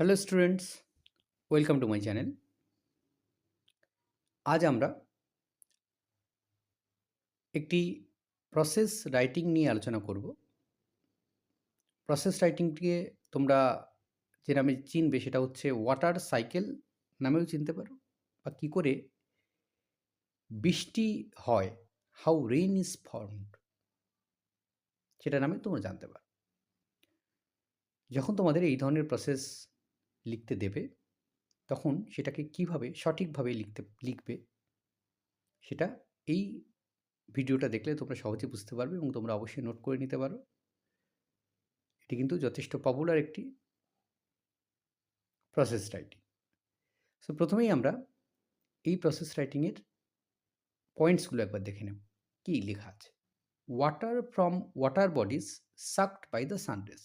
Hello students welcome to my channel আজ আমরা একটি প্রসেস রাইটিং নিয়ে আলোচনা করব। প্রসেস রাইটিংটিকে তোমরা যে নামে চিনবে সেটা হচ্ছে ওয়াটার সাইকেল নামেও চিনতে পারো বা কী করে বৃষ্টি হয় হাউ রেইন ইজ ফর্মড সেটা নামে তোমরা জানতে পারো। যখন তোমাদের এই ধরনের প্রসেস লিখতে দেবে, তখন সেটাকে কীভাবে সঠিকভাবে লিখতে, লিখবে, সেটা এই ভিডিওটা দেখলে তোমরা সহজে বুঝতে পারবে এবং তোমরা অবশ্যই নোট করে নিতে পারো। এটি কিন্তু যথেষ্ট পপুলার একটি প্রসেস রাইটিং সো প্রথমেই আমরা এই প্রসেস রাইটিংয়ের পয়েন্টসগুলো একবার দেখে নেব। কী লেখা আছে? Water from water bodies sucked by the sun rays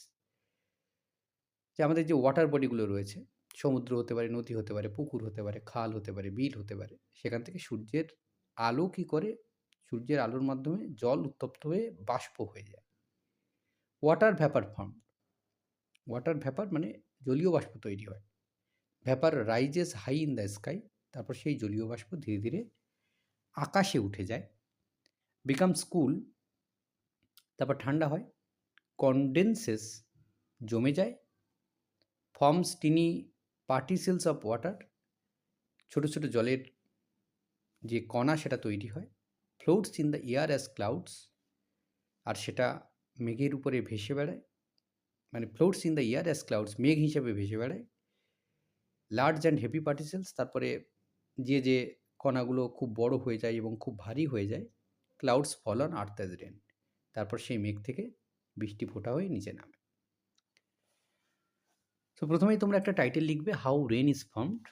যে আমাদের যে ওয়াটার বডিগুলো রয়েছে, সমুদ্র হতে পারে, নদী হতে পারে, পুকুর হতে পারে, খাল হতে পারে, বিল হতে পারে, সেখান থেকে সূর্যের আলো কী করে? সূর্যের আলোর মাধ্যমে জল উত্তপ্ত হয়ে বাষ্প হয়ে যায়। Water vapour form water vapour মানে জলীয় বাষ্প তৈরি হয়। Vapour rises high in the sky তারপর সেই জলীয় বাষ্প ধীরে ধীরে আকাশে উঠে যায়। বিকাম স্কুল তারপর ঠান্ডা হয় কনডেন্সেস জমে যায় forms tiny particles of water, ছোটো ছোটো জলের যে কণা সেটা তৈরি হয়, floats in the air as clouds, আর সেটা মেঘের উপরে ভেসে বেড়ায় মানে floats in the air as clouds, মেঘ হিসাবে ভেসে বেড়ায়, লার্জ অ্যান্ড হেভি পার্টিসেলস, তারপরে যে যে কণাগুলো খুব বড় হয়ে যায় এবং খুব ভারী হয়ে যায়, clouds fall on earth rain, তারপর সেই মেঘ থেকে বৃষ্টি ফোটা হয়ে নিচে নামে। সো প্রথমেই তোমরা একটা টাইটেল লিখবে হাউ রেন ইজ ফর্মড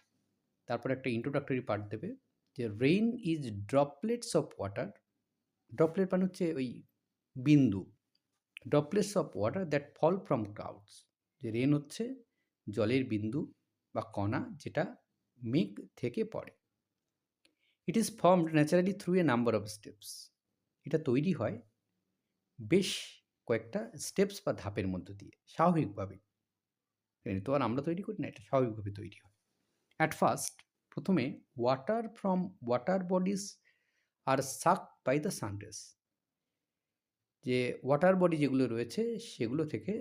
তারপর একটা ইন্ট্রোডাক্টরি পার্ট দেবে, যে rain is droplets of water droplet মানে হচ্ছে ওই বিন্দু। Droplets of water that fall from clouds যে রেন হচ্ছে জলের বিন্দু বা কণা যেটা মেঘ থেকে পড়ে। It is formed naturally through a number of steps এটা তৈরি হয় বেশ কয়েকটা স্টেপস বা ধাপের মধ্য দিয়ে স্বাভাবিকভাবে তো আর আমরা তৈরি করি না, এটা স্বাভাবিকভাবে তৈরি হয়। অ্যাট ফার্স্ট প্রথমে water from water bodies R suck by the sun rays যে ওয়াটার বডি যেগুলো রয়েছে, সেগুলো থেকে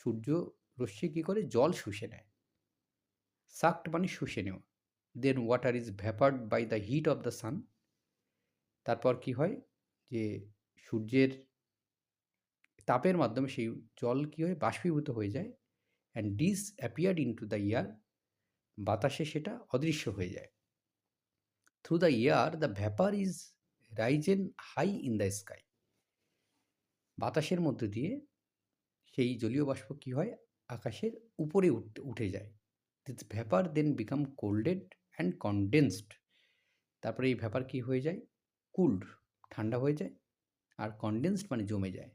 সূর্য রশ্মি কী করে? জল শুষে নেয়। সাকড মানে শুষে নেওয়া। Then water is vapoured by the heat of the sun তারপর কি হয়? যে সূর্যের তাপের মাধ্যমে সেই জল কী হয়? বাষ্পীভূত হয়ে যায়। And disappeared into the air বাতাসে সেটা অদৃশ্য হয়ে যায়। Through the air the vapour is risen high in the sky বাতাসের মধ্য দিয়ে সেই জলীয় বাষ্প কী হয়? আকাশের উপরে উঠে যায়। This vapour then become colded and condensed তারপরে এই ভ্যাপার কী হয়ে যায়? কুল্ড ঠান্ডা হয়ে যায়। আর কনডেন্সড মানে জমে যায়।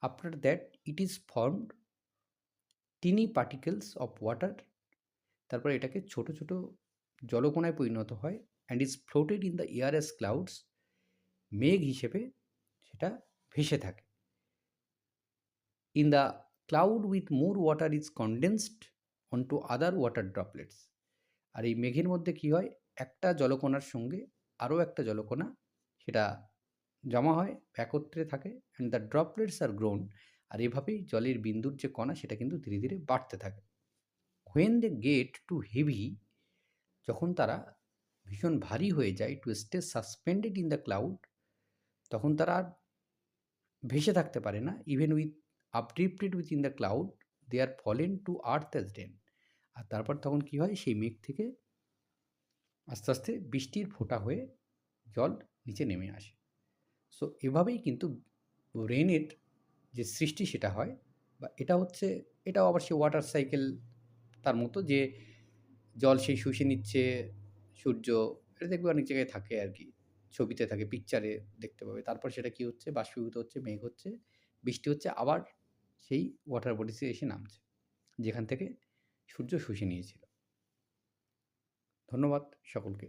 After that it is formed tiny particles of water তারপর এটাকে ছোট ছোট জলকণায় পরিণত হয় and is floated in the air as clouds মেঘ হিসেবে সেটা ভেসে থাকে। In the cloud with more water is condensed on to other water droplets আর এই মেঘের মধ্যে কী হয়? একটা জলকণার সঙ্গে আরও একটা জলকণা সেটা জমা হয়, একত্রে থাকে and the droplets are grown আর এভাবেই জলের বিন্দুর যে কণা, সেটা কিন্তু ধীরে ধীরে বাড়তে থাকে। When they get too heavy যখন তারা ভীষণ ভারী হয়ে যায় to stay suspended in the cloud তখন তারা আর ভেসে থাকতে পারে না। Even with updrafted within the cloud they are fallen to earth as then আর তারপর তখন কী হয়? সেই মেঘ থেকে আস্তে আস্তে বৃষ্টির ফোঁটা হয়ে জল নিচে নেমে আসে। সো এভাবেই কিন্তু রেনের যে সৃষ্টি সেটা হয় বা এটা হচ্ছে, এটাও আবার সে ওয়াটার সাইকেল তার মতো যে জল সেই শুষে নিচ্ছে, সূর্য, এটা দেখবে অনেক জায়গায় থাকে আর কি ছবিতে থাকে পিকচারে দেখতে পাবে। তারপর সেটা কি হচ্ছে? বাষ্পীভূত হচ্ছে, মেঘ হচ্ছে, বৃষ্টি হচ্ছে, আবার সেই ওয়াটার বডিসে এসে নামছে, যেখান থেকে সূর্য শুষে নিয়েছিল। ধন্যবাদ সকলকে।